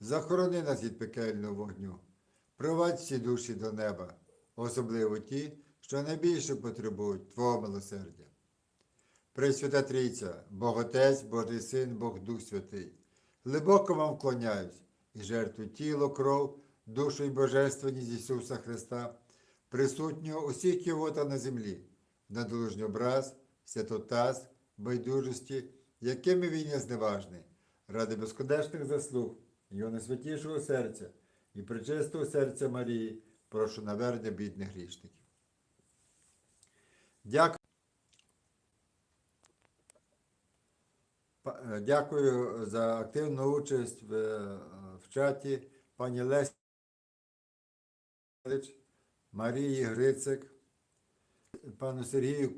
захорони нас від пекельного вогню, провадь всі душі до неба, особливо ті, що найбільше потребують Твого милосердя. Пресвята Трійця, Бог Отець, Божий Син, Бог Дух Святий, глибоко вам вклоняюсь і жертву тіло, кров, душу і божественність Ісуса Христа, присутнього усіх ківота на землі, на долужній образ, святотаз, байдужості, якими він є зневажний, ради безконечних заслуг, його найсвятішого серця і причистого серця Марії, прошу навернення бідних грішників. Дякую. Е, Дякую за активну участь в, е, в чаті пані Лесі Марії Грицик, пану Сергію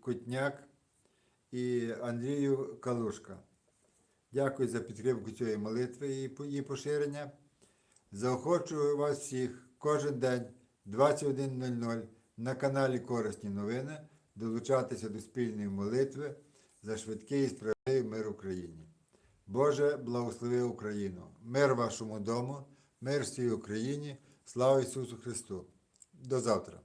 Кутняк і Андрію Калушка. Дякую за підтримку цієї молитви і її поширення. Заохочую вас всіх кожен день 21.00 на каналі Корисні новини долучатися до спільної молитви за швидкий і справедливий мир Україні. Боже, благослови Україну! Мир вашому дому, мир всій Україні, слава Ісусу Христу! До завтра!